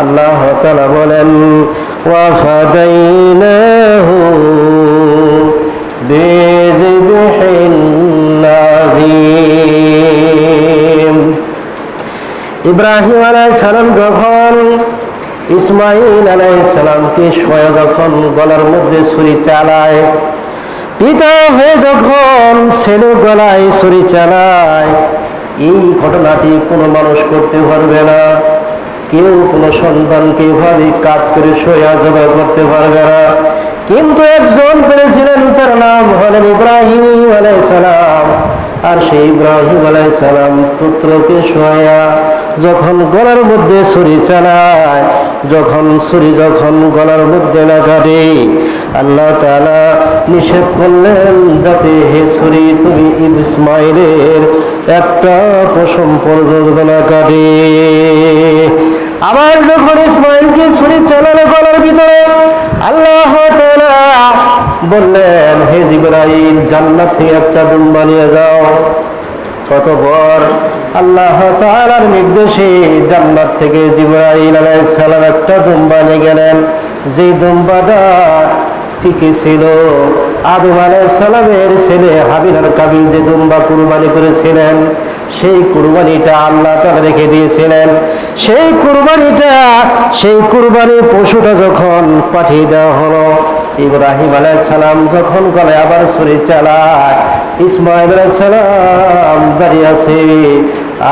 আল্লাহ তালা বলেন, ওয়াফাদাইনাহু নাযীম ইব্রাহিম আলাইহিস সালাম যখন ইসমাইল আলাইহিস সালামকে শোয়া যখন গলার মধ্যে ছুরি চালায়, পিতা হয়ে যখন ছেলে গলায় ছুরি চালায়, এই ঘটনাটি কোনো মানুষ করতে পারবে না। কেউ কোনো সন্তানকে এভাবে কাজ করে সয়া জবাই করতে পারবে না। কিন্তু একজন পেরেছিলেন, তার নাম হলেন ইব্রাহিম আলাইসালাম। আর সেই ইব্রাহিম আলাইসালাম পুত্রকে সয়া যখন গলার মধ্যে ছুরি চালায় যখন ছুরি যখন গলার মধ্যে কাটে আল্লাহ তালা নিষেধ করলেন, যাতে হে ছুরি তুমি ইসমাইলের একটা পশম পর্যন্ত কাটে আবার যখন ইসমাইলকে ছুরি চালানো গলার ভিতরে, আল্লাহ তাআলা বললেন, হে জিবরাইল, জান্নাত থেকে একটা দুম্বা বানিয়ে যাও। কত কতবার আল্লাহ তাআলার নির্দেশে জান্নাত থেকে জিবরাইল আলাইহিস সালাম একটা দুম্বা নিয়ে গেলেন। যে দুম্বাটা ঠিকই ছিল। আদম সালামের ছেলে হাবিল আর কাবিল যে দুম্বা কুরবানি করেছিলেন, সেই কুরবানিটা আল্লাহ তাআলা রেখে দিয়েছিলেন। সেই কুরবানিটা, সেই কুরবানি পশুটা যখন পাঠিয়ে দেওয়া হলো ইব্রাহিম আলাইহিস সালাম যখন গলায় আবার ছুরি চালায় ইসমাইল আলাইহিস সালাম দাঁড়িয়ে আছে।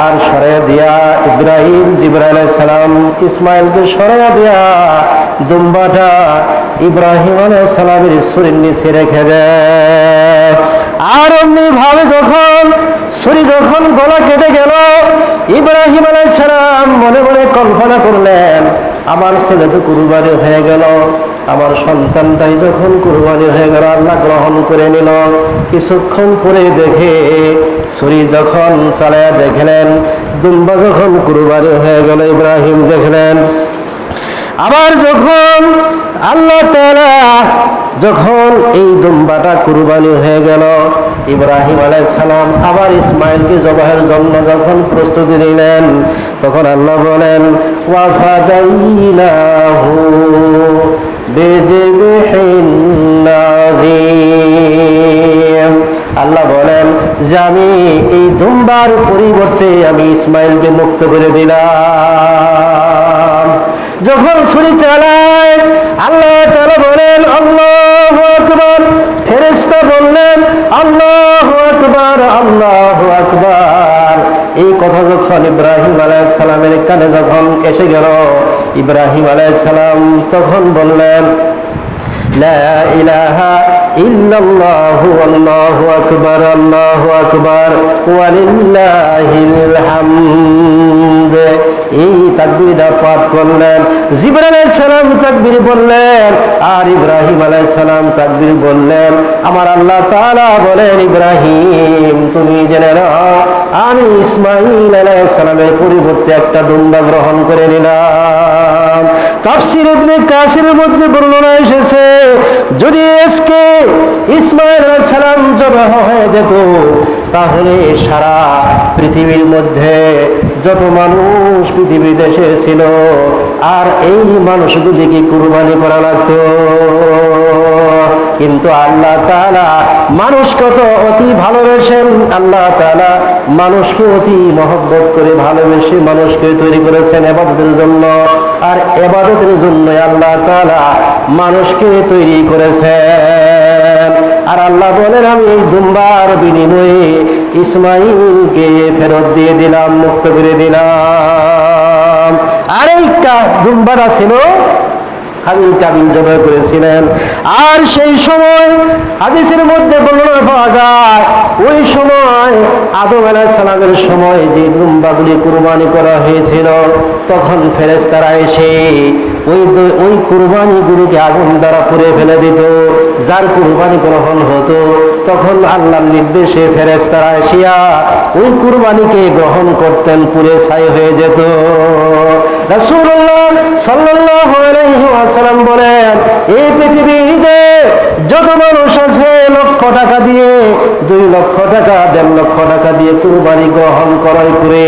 আর সরাইয়া দিয়া ইব্রাহিম আলাইহিস সালাম ইসমাইলকে সরাইয়া দিয়া দুম্বাটা ইব্রাহিম আলাইহিস সালামের ছুরির নিচে রেখে দেয়। আর অমনি ভাবে যখন ছুরি যখন গলা কেটে গেল, ইব্রাহিম আলাইহিস সালাম মনে মনে কল্পনা করলেন আমার ছেলে তো কুরবানি হয়ে গেল, আমার সন্তানটাই যখন কুরবানি হয়ে গেল, আল্লাহ গ্রহণ করে নিল। কিছুক্ষণ পরে দেখে ছুরি যখন চালায় দেখলেন, দুম্বা যখন কুরবানি হয়ে গেল, ইব্রাহিম দেখলেন আবার যখন আল্লাহ যখন এই দুম্বাটা কুরবানি হয়ে গেল, ইব্রাহিম আলাইহিস সালাম আবার ইসমাইলকে জবাহের জন্য যখন প্রস্তুতি দিলেন তখন আল্লাহ বলেন আল্লাহ বলেন, যে আমি এই দুম্বার পরিবর্তে আমি ইসমাইলকে মুক্ত করে দিলাম। যখন ছুরি চালায়, আল্লাহ তারা বলেন, আল্লাহ আকবর। ফেরেস্তা বললেন, আল্লাহ আকবর আল্লাহ আকবর। এই কথা যখন ইব্রাহিম আলাইসালামের কানে যখন এসে গেল, ইব্রাহিম আলাইসালাম তখন বললেন আল্লাহ ইলাহা ইল্লাল্লাহু আকবর আকবার আকবার এই তাকবীরটা পাঠ করলেন। জিবর সালাম তাকবীর বললেন, আর ইব্রাহিম আলাইহিস সালাম তাকবীর বললেন, আমার আল্লাহ তাআলা বলেন, ইব্রাহিম, তুমি জেনে নাও, আমি ইসমাইল আলাইহিস সালামের পরিবর্তে একটা দুম্বা গ্রহণ করে নিলাম। তাফসির ইবনে কাসিরের মধ্যে বর্ণনা এসেছে, যদি আজকে ইসমাইল আলাইহিস সালাম জবাহ হয়ে যেত, তাহলে সারা পৃথিবীর মধ্যে যত মানুষ পৃথিবী দেশে ছিল, আর এই মানুষগুলিকে কুরবানি করা লাগতো। কিন্তু আল্লাহ তালা মানুষ কত অতি ভালোবেসেন? আল্লাহ তালা মানুষকে অতি মহব্বত করে ভালোবেসে মানুষকে তৈরি করেছেন এবাদতের জন্য। আর এবাদতের জন্য আল্লাহ তালা মানুষকে তৈরি করেছেন। আর আল্লাহ বলেন, আমি এই দুম্বার বিনিময়ে ইসমাইলকে ফেরত দিয়ে দিলাম, মুক্ত করে দিলাম। আর এই দুম্বাটা ছিল করেছিলেন। আর সেই সময় হাদিসের মধ্যে বর্ণনা পাওয়া যায়, ওই সময় আদম আলাইহিস সালামের সময় যে দুম্বাগুলি কুরবানি করা হয়েছিল, তখন ফেরেস্তারা এসে ওই ওই কুরবানিগুলোকে আগুন দ্বারা পুড়ে ফেলে দিত। যার কুরবানি গ্রহণ হতো তখন আল্লাহর নির্দেশে ফেরেশতারা এসিয়া ওই কুরবানিকে গ্রহণ করতেন পুড়ে ছাই হয়ে যেত। বলেন, এই পৃথিবীতে যত মানুষ আছে, লক্ষ টাকা দিয়ে, দুই লক্ষ টাকা, দেড় লক্ষ টাকা দিয়ে কুরবানি গ্রহণ ক্রয় করে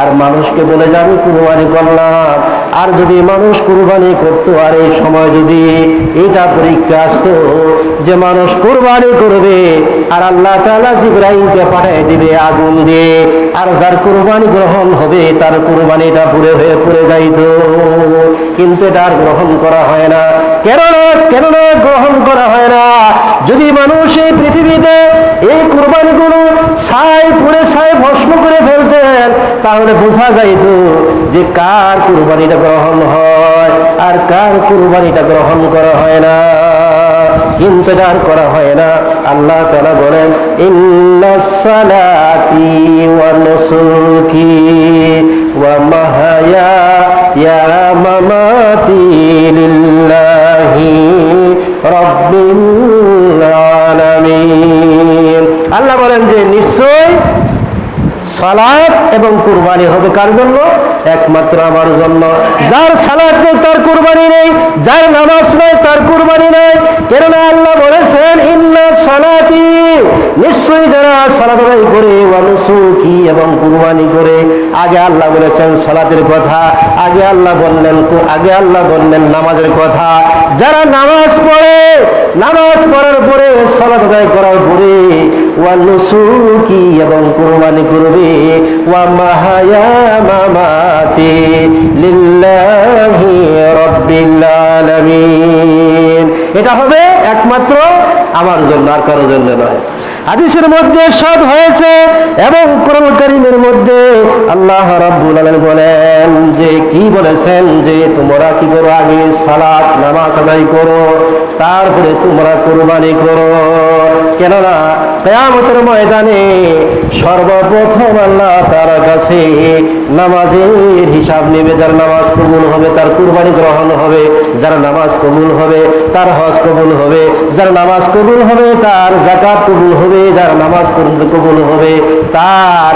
আর মানুষকে বলে যাবে কুরবানি করলাম। আর যদি মানুষ কুরবানি করতো, আর এই সময় যদি এটা পরীক্ষা আসতো যে মানুষ কুরবানি করবে আর আল্লাহ তাআলা জিব্রাইলকে পাঠিয়ে দিবে আগুন দিয়ে। আর যার কুরবানি গ্রহণ হবে, তার কুরবানিটা পুরে হয়ে পড়ে যাইতো। কিন্তু এটা আর গ্রহণ করা হয় না। কেননা কেননা গ্রহণ করা হয় না। যদি মানুষ এই পৃথিবীতে এই কুরবানিগুলো ছাই পুরে ছাই ভস্ম করে ফেলতেন, তাহলে বোঝা যাইত যে কার কুরবানিটা গ্রহণ হয় আর কার কুরবানিটা গ্রহণ করা হয় না। আর করা হয় না। আল্লাহ তাআলা বলেন আল্লাহ বলেন যে, নিশ্চয় সালাত এবং কুরবানি হবে কার জন্য? একমাত্র আমার জন্য। যার সালাত নেই, তার কুরবানি নেই। যার নামাজ নেই, তার কুরবানি নেই। কেননা আল্লাহ বলেছেন ইন্না সালাতি নিশ্চয়ই যারা সালাত করে ওয়ানুসুকি এবং কুরবানি করে, আগে আল্লাহ বলেছেন সালাতের কথা, আগে আল্লাহ বললেন আগে আল্লাহ বললেন নামাজের কথা। যারা নামাজ পড়ে, নামাজ পড়ার পরে সালাত আদায় করার পরে ওয়ানুসুকি এবং কুরবানি করবে, ওয়া মাহায়া মামাতি লিল্লাহি রাব্বিল আলামিন। এটা হবে একমাত্র আমার জন্য, আর কারোর জন্য নয়। হাদিসের মধ্যে সৎ হয়েছে এবং কোরআন করিমের মধ্যে আল্লাহ রাব্বুল আলামিন বলেন যে, কি বলেছেন যে, তোমরা কি করো আগে সালাত, নামাজ আদায় করো, তারপরে তোমরা কুরবানি করো। কেননা কেয়ামতের ময়দানে সর্বপ্রথম আল্লাহ তার কাছে নামাজের হিসাব নেবে যার নামাজ কবুল হবে তার কুরবানি গ্রহণ হবে যার নামাজ কবুল হবে তার হজ কবুল হবে যার নামাজ কবুল হবে তার জাকাত কবুল হবে যার নামাজ কবুল হবে তার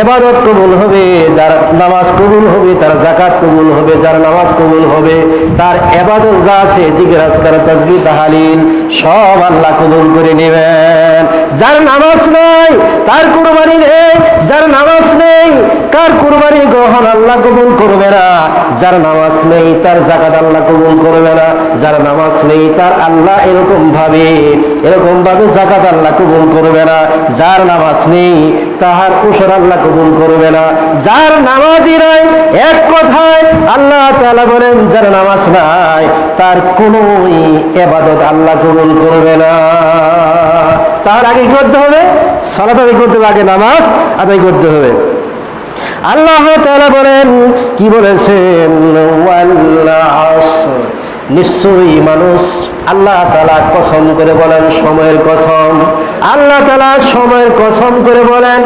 এবাদত কবুল হবে যার নামাজ কবুল হবে তার জাকাত কবুল হবে যার নামাজ কবুল হবে তার এবাদত যা আছে জিজ্ঞাসকার তাজবি তাহালিল সব আল্লাহ কবুল করে নেবেন যার নামাজ নাই, তার কুরবানি নেই। যার নামাজ নেই কার কুরবানি গ্রহণ আল্লাহ কবুল করবে না। যার নামাজ নেই, তার জাকাত আল্লাহ কবুল করবে না। যার নামাজ নেই, তার আল্লাহ এরকম ভাবে এরকম ভাবে জাকাত আল্লাহ কবুল করবে না। যার নামাজ নেই, তাহার কুশর আল্লাহ কবুল করবে না। যার নামাজই নাই, এক কথায় আল্লাহ তাআলা বলেন, যার নামাজ নাই, তার কোনোই এবাদত আল্লাহ কবুল করবে না। তার আগে করতে হবে? সলাত আদায় করতে হবে, আগে নামাজ আদায় করতে হবে। আল্লাহ তারা বলেন, কি বলেছেন। নিশ্চয়ই মানুষ আল্লাহ তালা কসম করে বলেন, সময়ের কসম। আল্লাহ তালা সময়ের কসম করে বলেন,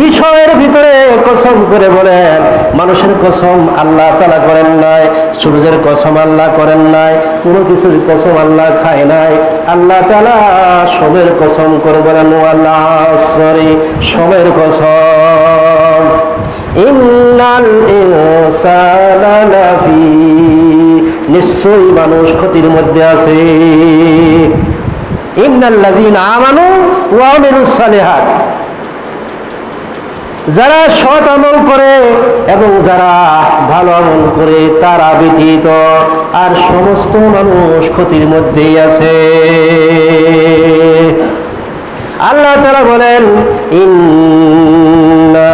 বিষয়ের ভিতরে কসম করে বলেন। মানুষের কসম আল্লাহ তালা করেন নাই, সূর্যের কসম আল্লাহ করেন নাই, কোনো কিছুর কসম আল্লাহ খায় নাই। আল্লাহ তালা সময়ের কসম করে বলেন আল্লাহ সরি, সময়ের কসম। ইন্নাল ইনসানা লাফি নিশ্চয়ই মানুষ ক্ষতির মধ্যে আছে। যারা সৎ আমল করে এবং যারা ভালো আমল করে, তারা ব্যতীত আর সমস্ত মানুষ ক্ষতির মধ্যেই আছে। আল্লাহ তারা বলেন, ইন্না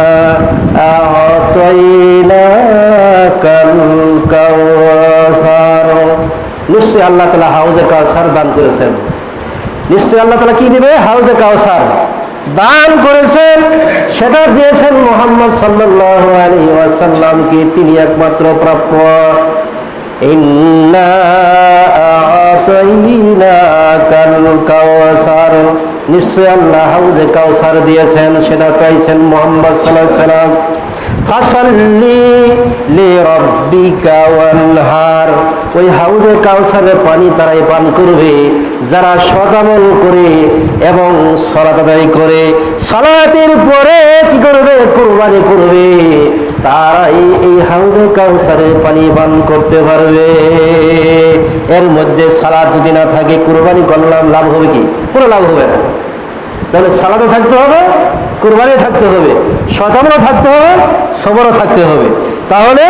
নিশ্চয়ই আল্লাহ তালা হাউজে কাউসার দান করেছেন। নিশ্চয়ই আল্লাহ তালা কি দিবে? হাউজে কাউসার। দান করেছেন, সেটা দিয়েছেন মোহাম্মদ সাল্লামকে তিনি একমাত্র প্রাপ্য? ইন্না আ'তাইনাকাল কাউসার। নিশ্চয় আল্লাহ হাউজে কাউসার দিয়েছেন, সেটা পাইছেন মোহাম্মদ আলাইহি সাল্লাম। ওই পানি তারাই পান করবে, যারা সদামল করে এবং সলাত করে। সলাতের পরে কি করবে? কোরবানি করবে। তারাই এই হাউজে কাউসারের পানি পান করতে পারবে। এর মধ্যে সালাদ যদি না থাকে, কোরবানি করলাম, লাভ হবে কি? কোনো লাভ হবে না। তাহলে সালাদে থাকতে হবে কুরবানি থাকতে হবে শতামও থাকতে হবে, সবরও থাকতে হবে। তাহলে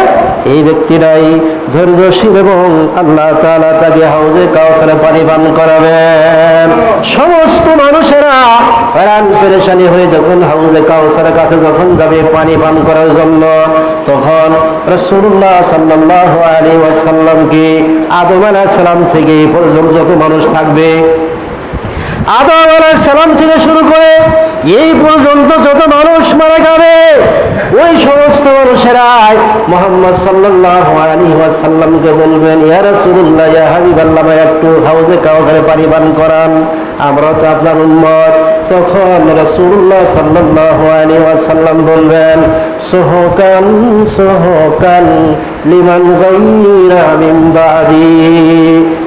এই ব্যক্তিরাই ধৈর্যশীল এবং আল্লাহ তাআলা তাকে হাউজে কাউসারে পানি পান করাবেন। সমস্ত মানুষেরা হ্যারান, পেরেশানি হয়ে যখন হাউজে কাউসারের কাছে যখন যাবে পানি পান করার জন্য, তখন রসুল্লাহ সাল্লাহ আলী ওয়াসাল্লামকে আদম আলাহ সালাম থেকে পর্যন্ত যত মানুষ থাকবে আদম আলাইহিস সালাম থেকে শুরু করে এই পর্যন্ত যত মানুষ মারা যাবে, ওই সমস্ত মানুষেরাই মোহাম্মদ সাল্লাহ আলী ওয়াসাল্লামকে বলবেন, ইয়া ইয়া হাবিবাল্লাহ, ভাই, একটু হাউজে কাউসারে পানি পান করান। আমরা তো আপনার উম্মত। তখন রসুল্লাহ সাল্লি সাল্লাম ওয়াসাল্লাম বলবেন সোহকান সোহকান লিমান গায়রা মিন বাদি।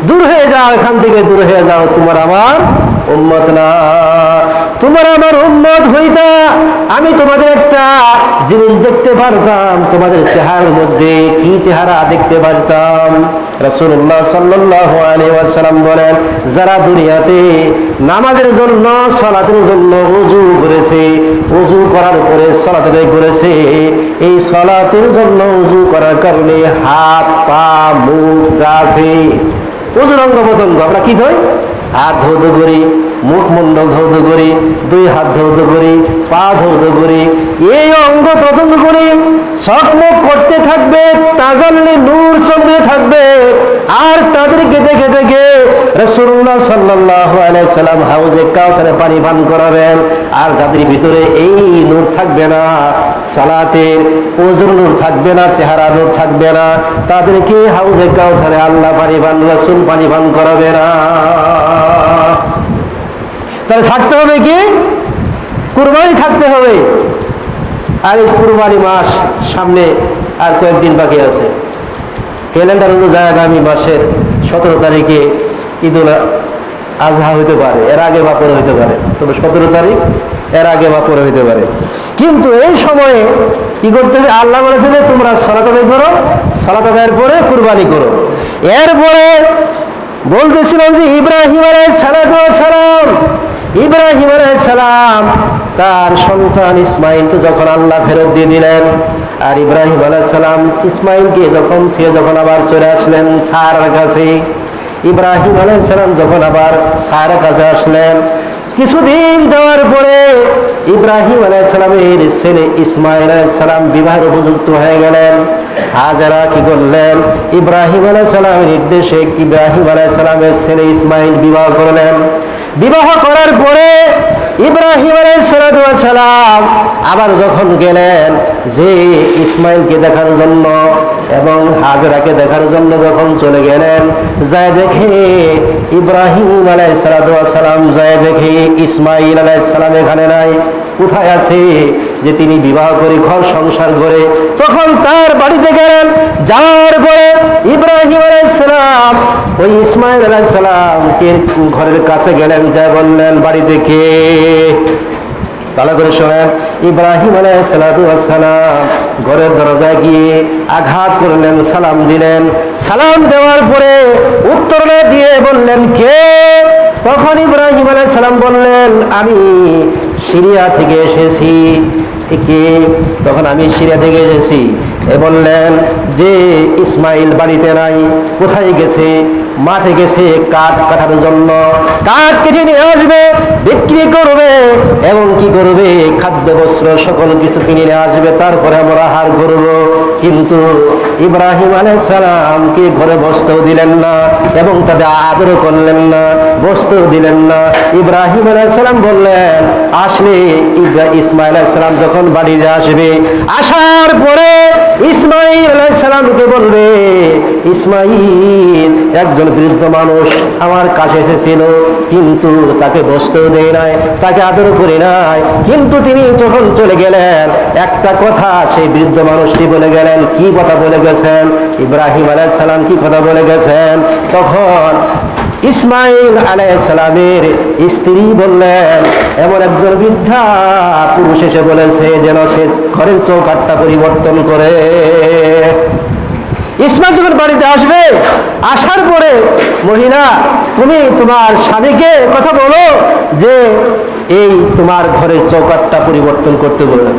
দূর হয়ে যাও, এখান থেকে দূর হয়ে যাও, তোমার আমার উন্মত না তোমার আমার উম্মত হইতা, আমি তোমাদের একটা জিনিস দেখতে পারতাম, তোমাদের চেহারার মধ্যে কি চেহারা দেখতে পারতাম? ওয়াসাল্লাম বলেন, যারা দুনিয়াতে নামাজের জন্য, সালাতের জন্য ওযু করেছে ওযু করার পরে সালাত করেছে, এই সালাতের জন্য ওযু করার কারণে হাত, পা, মুখ যা আছে ওজুর অঙ্গ প্রত্যঙ্গ আমরা কি ধরি? হাত ধৌত করি। মুখমণ্ডল ধৌত করি, দুই হাত ধৌত করি, পা ধৌত করি, এই অঙ্গ প্রত্যঙ্গ করি সকমুখ করতে থাকবে, তাজাল্লি নূর সঙ্গে থাকবে। আর তাদেরকে দেখে দেখে রসুল্লাহ সাল্লাহ আলাইসাল্লাম হাউজে কাউসারে পানি পান করাবেন। আর যাদের ভিতরে এই নূর থাকবে না, সালাতের ওজোর নূর থাকবে না, চেহারা নূর থাকবে না, তাদেরকে হাউজে কাউসারে আল্লাহ পানি পান, রসুল পানি পান করাবে না। তাহলে থাকতে হবে কি? কুরবানি থাকতে হবে। আর এই কুরবানি মাস সামনে আর কয়েকদিন বাকি আছে। ক্যালেন্ডার অনুযায়ী আগামী মাসের সতেরো তারিখে ঈদুল আজহা হইতে পারে, এর আগে বা পরে হইতে পারে। তবে সতেরো তারিখ এর আগে বা পরে হইতে পারে। কিন্তু এই সময়ে কি করতে হবে? আল্লাহ বলেছে যে তোমরা সলাত আদায় করো, সলাত আদায়ের পরে কুরবানি করো। এরপরে বলতেছিলাম যে ইব্রাহিম আলাই সালাম ইব্রাহিম আলাই সালাম, তার সন্তান ইসমাইলকে যখন আল্লাহ ফেরত দিয়ে দিলেন, আর ইব্রাহিম সালাম ইসমাইলকে যখন থুয়ে যখন আবার চলে আসলেন সার কাছে, ইব্রাহিম আলাই সালাম যখন আবার সার কাছে আসলেন, কিছুদিন যাওয়ার পরে ইব্রাহিম আলাইসালামের ছেলে ইসমাইল আলাইসালাম বিবাহের উপযুক্ত হয়ে গেলেন। হাজারা কি করলেন? ইব্রাহিম আলাইসালামের নির্দেশে ইব্রাহিম আলাইসালামের ছেলে ইসমাইল বিবাহ করলেন। বিবাহ করার পরে ইব্রাহিম সালাম আবার যখন গেলেন, যে ইসমাইলকে দেখার জন্য এবং হাজরাকে দেখার জন্য যখন চলে গেলেন, যায় দেখে ইব্রাহিম আলাই সালাম, যায় দেখে ইসমাইল আলাই সালাম এখানে নাই। কোথায় আছে যে তিনি বিবাহ করে ঘর সংসার করে তখন তার বাড়িতে গেলেন। যাওয়ার পরে ইব্রাহিম আলাইসালাম ওই ইসমাইল আলাইসালামকে ঘরের কাছে গেলেন যা বললেন বাড়িতে কে ভালো করে শোনেন, ইব্রাহিম আলাইসালাম ঘরের দরজায় গিয়ে আঘাত করলেন, সালাম দিলেন। সালাম দেওয়ার পরে উত্তর দিয়ে বললেন, কে? তখন ইব্রাহিম আলাইসালাম বললেন, আমি সিরিয়া থেকে এসেছি। কে তখন আমি সিরিয়া থেকে এসেছি। এ বললেন, যে ইসমাইল বাড়িতে নাই, কোথায় গেছে? মাঠে গেছে কাঠ কাটার জন্য। কাঠ কেটে নিয়ে আসবে, বিক্রি করবে, এবং কি করবে? খাদ্য বস্ত্র সকল কিছু কিনে নিয়ে আসবে, তারপরে আমরা আহার করব কিন্তু ইব্রাহিম আলাইসালামকে ঘরে বসতেও দিলেন না, এবং তাদের আদর করলেন না, বসতেও দিলেন না। ইব্রাহিম আলাইসালাম বললেন, আসলে ইসমাইল আলাইসালাম যখন বাড়িতে আসবে, আসার পরে ইসমাইল আলাইসালামকে বলবে ইসমাইল একজন বৃদ্ধ মানুষ আমার কাছে এসেছিল, কিন্তু তাকে বসতেও দেয় নাই, তাকে আদর করি নাই। কিন্তু তিনি যখন চলে গেলেন, একটা কথা সেই বৃদ্ধ মানুষটি বলে গেলেন, কি কথা বলে গেছেন? ইব্রাহিম আলাইসালাম কি কথা বলে গেছেন? তখন ইসমাইল আলাইসালামের স্ত্রী বললেন, এমন একজন বৃদ্ধা পুরুষ এসে বলেছে যেন সে ঘরের চৌকাটটা পরিবর্তন করে। ইসমাইল যখন বাড়িতে আসবে, আসার পরে, মহিলা, তুমি তোমার স্বামীকে কথা বলো যে, এই তোমার ঘরের চৌকাটটা পরিবর্তন করতে বললেন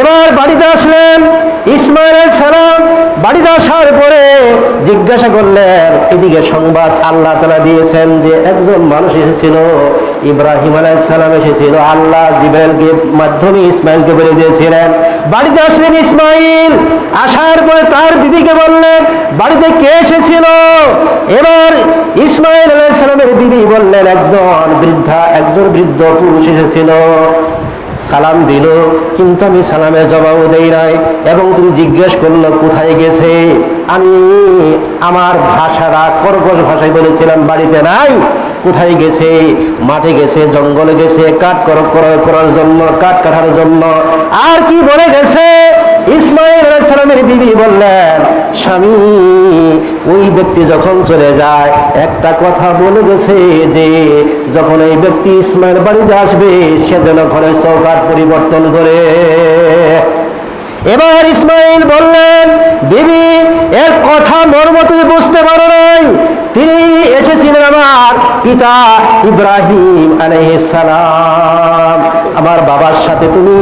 এবার বাড়িতে আসলেন ইসমাইল সালাম। বাড়িতে আসার পরে জিজ্ঞাসা করলেন, এদিকে সংবাদ আল্লাহ তালা দিয়েছেন যে একজন মানুষ এসেছিল ইব্রাহিম সালাম এসেছিল। আল্লাহ জিব্রাইলকে মাধ্যমে ইসমাইলকে বলে দিয়েছিলেন, বাড়িতে আসলেন ইসমাইল। আসার পরে তার বিবিকে বললেন, বাড়িতে কে এসেছিল? এবার ইসমাইল সালামের বিবি বললেন, একজন বৃদ্ধা, একজন বৃদ্ধ পুরুষ এসেছিল। সালাম দিল, কিন্তু আমি সালামের জবাবও দেই নাই এবং তুমি জিজ্ঞেস করল, কোথায় গেছে? আমি আমার ভাষাটা কর্কশ ভাষায় বলেছিলাম, বাড়িতে নাই। কোথায় গেছে, মাঠে গেছে, জঙ্গলে গেছে, কাঠ কর- কর- করার জন্য, কাঠ কাটার জন্য। আর কি বলে গেছে? ইসমাইল আলাইহিস বিবি বললেন, স্বামী, ওই ব্যক্তি যখন চলে যায়, একটা কথা বলে গেছে যে, যখন এই ব্যক্তি ইসমাইল বাড়িতে আসবে, সে যেন ঘরের চৌকাট পরিবর্তন করে। এবার ইসমাইল বললেন, বিবি, এর কথা মর্ম তুমি বুঝতে পারো তিনি এসেছিলেন আমার পিতা ইব্রাহিম সালাম। আমার বাবার সাথে তুমি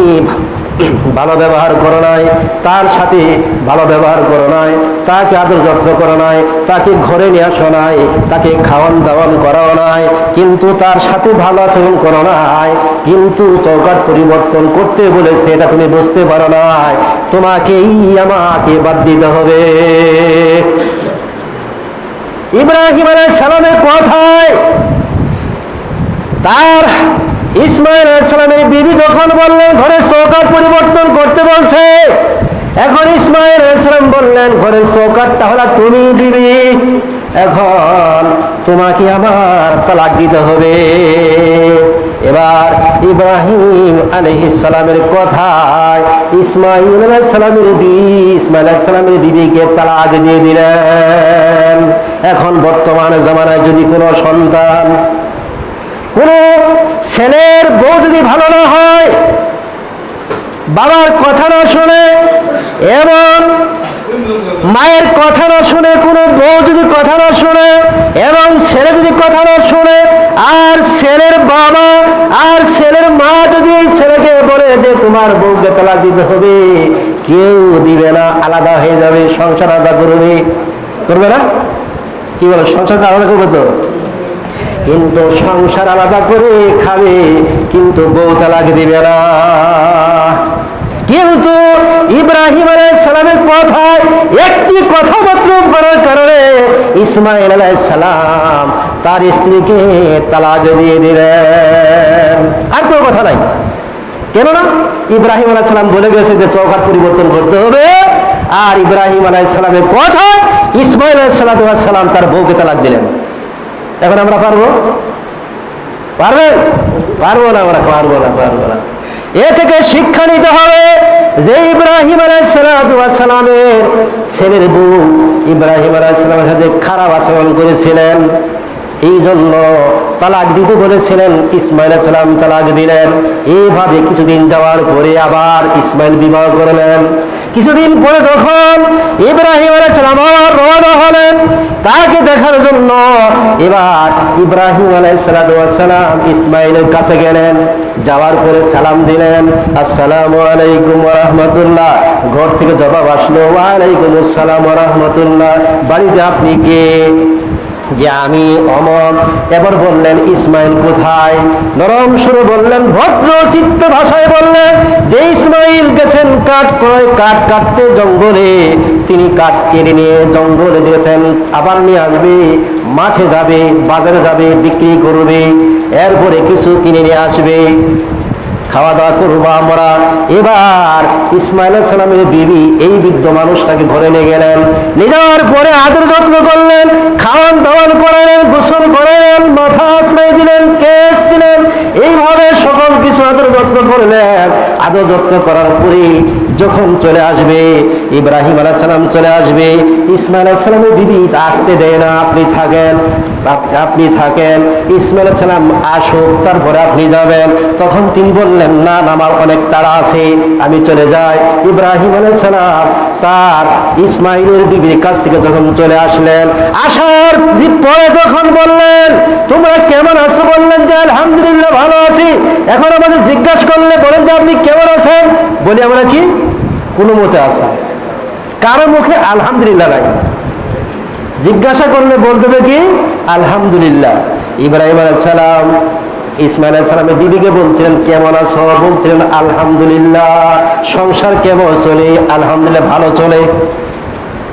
ভালো ব্যবহার করো নাই, তার সাথে ভালো ব্যবহার করো নাই, তাকে আদর যত্ন করো নাই, তাকে ঘরে নিয়ে আসো নাই, তাকে খাওয়ান দাওয়ান করাও নাই, কিন্তু তার সাথে ভালো আচরণ করো নাই, কিন্তু চৌকাট পরিবর্তন করতে বলেছে, এটা তুমি বুঝতে পারো নাই, তোমাকেই আমাকে বাদ দিতে হবে। ইব্রাহিম আলাই সালামের কথায়, তার ইসমাইল সালামের বিবি যখন বললেন, ঘরের চৌকাট পরিবর্তন করতে বলছে, এখন ইসমাইল সালাম বললেন, ঘরের চৌকাটটা তাহলে তুমি বিবি এখন তোমাকে আমার তালাক দিতে হবে। এবার ইব্রাহিম আলাইহিস সালামের কথায় ইসমাইল আলাইহিস সালামের বিবি ইসমাইল আলাইহিস সালামের বিবিকে তালাক দিয়ে দিলেন। এখন বর্তমান জামানায় যদি কোনো সন্তান, কোন ছেলের বউ যদি ভালো না হয়, বাবার কথা না শুনে, এবং মায়ের কথা না শুনে কোনো বউ যদি কথা না শুনে, এবং ছেলে যদি কথা তালাক দিতে হবে। কেউ দিবে না, আলাদা হয়ে যাবে, সংসার আলাদা করবে। করবে না? কি বলো, সংসার আলাদা করবে তো? কিন্তু সংসার আলাদা করে খাবে, কিন্তু বউ তালাক দিবে না। কিন্তু ইব্রাহিম সালামের কথায় একটি কথামাত্র করার কারণে ইসমাইল সালাম তার স্ত্রীকে তালাক দিয়ে দিলেন। আর কোনো কথা নাই। কেননা ইব্রাহিম আলাইহিস সালাম বলে গেছে যে চৌকাট পরিবর্তন করতে হবে। আর ইব্রাহিম আলাইহিস সালামের কথা ইসমাইল আলাইহিস সালাম তার বউকে তালাক দিলেন। এখন আমরা পারব? পারবে? পারব না আমরা, পারব না পারব না। এ থেকে শিক্ষা নিতে হবে যে ইব্রাহিম আলাইসালামের ছেলের বউ ইব্রাহিম আলাইসালামের সাথে খারাপ আচরণ করেছিলেন। এই জন্য তালাক দিতে বলেছিলেন, ইসমাইল সালাম তালাক দিলেন। এইভাবে কিছুদিন যাওয়ার পরে আবার ইসমাইল বিবাহ করলেন। কিছুদিন পরে যখন ইব্রাহিম আলাইসালাম আবার রওনা হলেন, তাকে দেখার জন্য এবার ইব্রাহিম আলাইসালাম ইসমাইলের কাছে গেলেন। যাওয়ার পরে সালাম দিলেন, আসসালামু আলাইকুম রহমতুল্লাহ। ঘর থেকে জবাব আসলো ওয়ালাইকুম আসসালাম রহমতুল্লাহ। বাড়িতে আপনি কে? যে আমি অমর। এবার বললেন, ইসমাইল কোথায়? নরম সুরে বললেন ভদ্র চিত্ত ভাষায় বললেন, যে ইসমাইল গেছেন কাঠ ক্রয় কাঠ কাটতে জঙ্গলে। তিনি কাঠ কেটে নিয়ে জঙ্গলে গেছেন, আবার নিয়ে আসবে, মাঠে যাবে, বাজারে যাবে, বিক্রি করবে, এরপরে কিছু কিনে নিয়ে আসবে। খাওয়া দাওয়া করব আমরা। এবার ইসমাইল সালামের বিবি, এই বৃদ্ধ মানুষটাকে ঘরে নিয়ে গেলেন। নিয়ে যাওয়ার পরে আদর যত্ন করলেন, খাওয়ান দাওয়ান করালেন, গোসল করালেন, মাথা আশ্রয় দিলেন কেস দিলেন। এইভাবে সকল কিছু আদর যত্ন করলেন। আদর যত্ন করার পরে যখন চলে আসবে, ইব্রাহিম আলাহ সালাম চলে আসবে, ইসমাইল সালামের বিবি আসতে দেয় না, আপনি থাকেন আপনি থাকেন, ইসমাইল সালাম আসুক, তারপরে আপনি যাবেন। তখন তিনি বললেন, না আমার অনেক তাড়া আছে, আমি চলে যাই। ইব্রাহিম আলাহ সালাম তার ইসমাইলের বিবির কাছ থেকে যখন চলে আসলেন, আসার পরে যখন বললেন, তোমরা কেমন আছো? বললেন যে, আলহামদুলিল্লাহ, ভালো আছি। এখন আমাদের জিজ্ঞাসা করলে বলেন যে, আপনি কেমন আছেন? বলি আমরা কি? কোনো মতে আছেন। কারও মুখে আলহামদুলিল্লাহ নাই। জিজ্ঞাসা করলে বলতে হবে কি? আলহামদুলিল্লাহ। ইব্রাহিম আলাইসালাম ইসমাইল সালামের বিবিকে বলছিলেন, কেমন আছো? বলছিলেন, আলহামদুলিল্লাহ। সংসার কেমন চলে? আলহামদুলিল্লাহ ভালো চলে।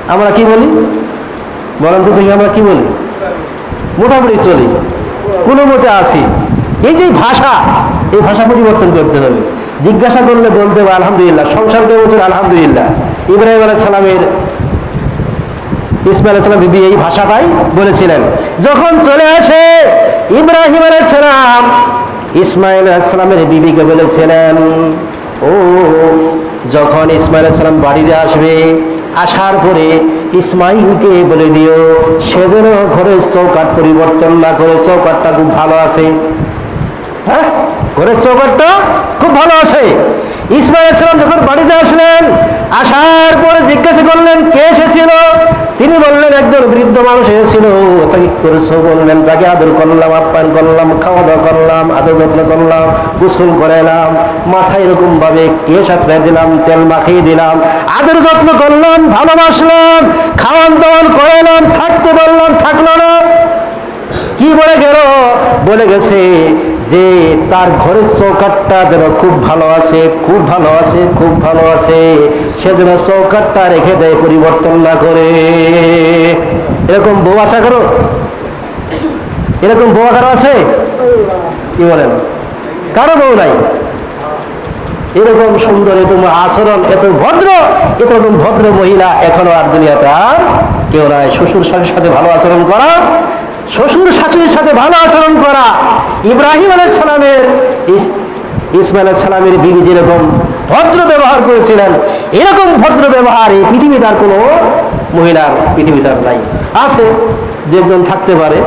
আমরা কি বলি? বলেন তো দেখি আমরা কি বলি? মোটামুটি চলি। কোনো মতে আসি এই যে ভাষা, এই ভাষা পরিবর্তন করতে হবে। জিজ্ঞাসা করলে বলতে হবে, আলহামদুলিল্লাহ। সংসার চলে আলহামদুলিল্লাহ। ইব্রাহিম আলাইহিস সালামের, ইসমাইল সালাম বিবি এই ভাষাটাই বলেছিলেন। যখন চলে আসে, ইব্রাহিম আলাইসালাম ইসমাইল সালামের বিবিকে বলেছিলেন, ও, যখন ইসমাইল সালাম বাড়িতে আসবে, আসার পরে ইসমাইলকে বলে দিও, সে যেন ঘরের চৌকাট পরিবর্তন না করে চৌকাটটা খুব ভালো আছে। হ্যাঁ? ঘরের চৌকাটটা খুব ভালো আছে। ইসমাইল সালাম যখন বাড়িতে আসলেন, আসার পরে জিজ্ঞাসা করলেন, কে এসেছিল? তিনি বললেন, একজন বৃদ্ধ মানুষ এসেছিল। তাকে করেছ বললেন, তাকে আদর করলাম, আপ্যায়ন করলাম খাওয়া দাওয়া করলাম, আদর যত্ন করলাম, গোসল করাইলাম মাথায় এরকম ভাবে কেশ আশ্রয় দিলাম, তেল মাখিয়ে দিলাম, আদর যত্ন করলাম, ভালোবাসলাম খাওয়ান দাওয়ান করাইলাম থাকতে বললাম, থাকল না। কি বলে গেল? বলে গেছে যে তার ঘরের চৌকাটটা যেন খুব ভালো আছে, খুব ভালো আছে, খুব ভালো আছে। সে যেন চৌকাটটা রেখে দেয় পরিবর্তন না করে। এরকম বউ আশা করো? এরকম বউ কারও আছে? কি বলেন? কারও বউ নাই? এরকম সুন্দর, এত আচরণ, এত ভদ্র এরকম ভদ্র মহিলা এখনও আর দুনিয়াতে আর কেউ নাই। শ্বশুর শাশুর সাথে ভালো আচরণ করা সাথে ভালো আচরণ করা। ইব্রাহিম আলাইহিস সালামের ইসমাইল সালামের বিবি যেরকম ভদ্র ব্যবহার করেছিলেন, এরকম ভদ্র ব্যবহার এই পৃথিবীতে আর কোনো মহিলার পৃথিবীতে আর নাই। আছে যে একজন থাকতে পারে,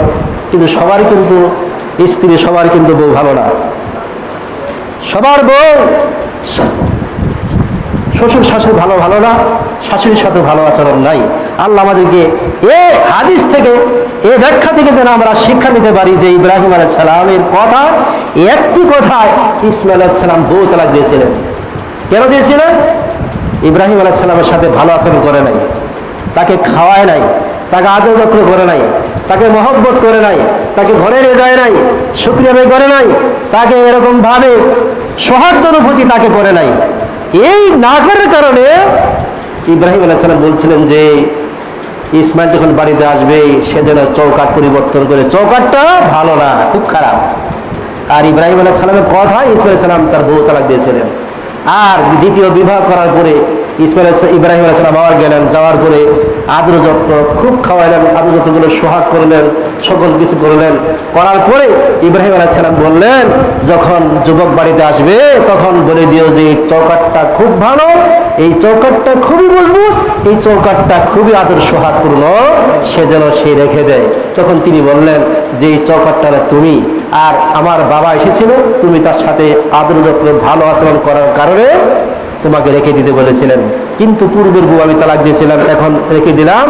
কিন্তু সবারই কিন্তু, স্ত্রী সবার কিন্তু বউ ভালো না। সবার বউ শ্বশুর শাশুড়ি ভালো ভালো না, শাশুড়ির সাথে ভালো আচরণ নাই। আল্লাহ আমাদেরকে এ হাদিস থেকে এ ব্যাখ্যা থেকে যেন আমরা শিক্ষা নিতে পারি যে ইব্রাহিম আলাহ সালামের কথা, একটি কথায় ইসমাইল আলাহ সালাম বউ তালাক দিয়েছিলেন। কেন দিয়েছিলেন? ইব্রাহিম আলাহ সালামের সাথে ভালো আচরণ করে নাই, তাকে খাওয়ায় নাই, তাকে আদর যত্ন করে নাই, তাকে মহব্বত করে নাই, তাকে ঘরে নিয়ে যায় নাই আদায় করে নাই, তাকে এরকম ভাবে সৌহার্দ্য অনুভূতি তাকে করে নাই। এই না করার কারণে ইব্রাহিম আলাইসালাম বলছিলেন যে ইসমাইল যখন বাড়িতে আসবে, সে যেন চৌকাট পরিবর্তন করে চৌকাটটা ভালো না, খুব খারাপ। আর ইব্রাহিম আলাহ সালামের কথা ইসমাইল সালাম তার বউ তালাক দিয়েছিলেন। আর দ্বিতীয় বিবাহ করার পরে ইসমাইল ইব্রাহিম আলাহ সালাম আবার গেলেন, যাওয়ার পরে আদর যত্ন খুব খাওয়াইলেন, আদর যত্নগুলো সোহাগ করলেন, সকল কিছু করলেন। করার পরে ইব্রাহিম আলাহ সালাম বললেন, যখন যুবক বাড়িতে আসবে, তখন বলে দিও যে, এই চৌকাটটা খুব ভালো, এই চৌকাটটা খুবই মজবুত, এই চৌকাটটা খুবই আদর সোহাগপূর্ণ, সে যেন সে রেখে দেয়। তখন তিনি বললেন যে, এই চৌকাটটা তুমি আর আমার বাবা এসেছিল, তুমি তার সাথে আদর যত্ন ভালো আচরণ করার কারণে তোমাকে রেখে দিতে বলেছিলেন। কিন্তু পূর্বের বউ আমি তালাক দিয়েছিলাম, এখন রেখে দিলাম।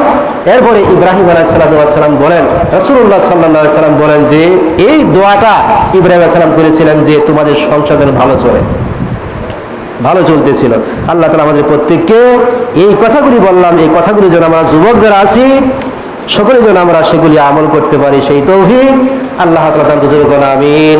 এরপরে ইব্রাহিম আলাইসালাম বলেন রসুল্লাহ সাল্লাহ সাল্লাম বলেন যে, এই দোয়াটা ইব্রাহিম আলাইসালাম করেছিলেন যে, তোমাদের সংসার যেন ভালো চলে। ভালো চলতেছিল। আল্লাহ তালা আমাদের প্রত্যেককে এই কথাগুলি বললাম, এই কথাগুলি যেন আমরা যুবক যারা আছি, সকলে যেন আমরা সেগুলি আমল করতে পারি। সেই তৌফিক আল্লাহ তালা তার দুজুর কোন আমিন।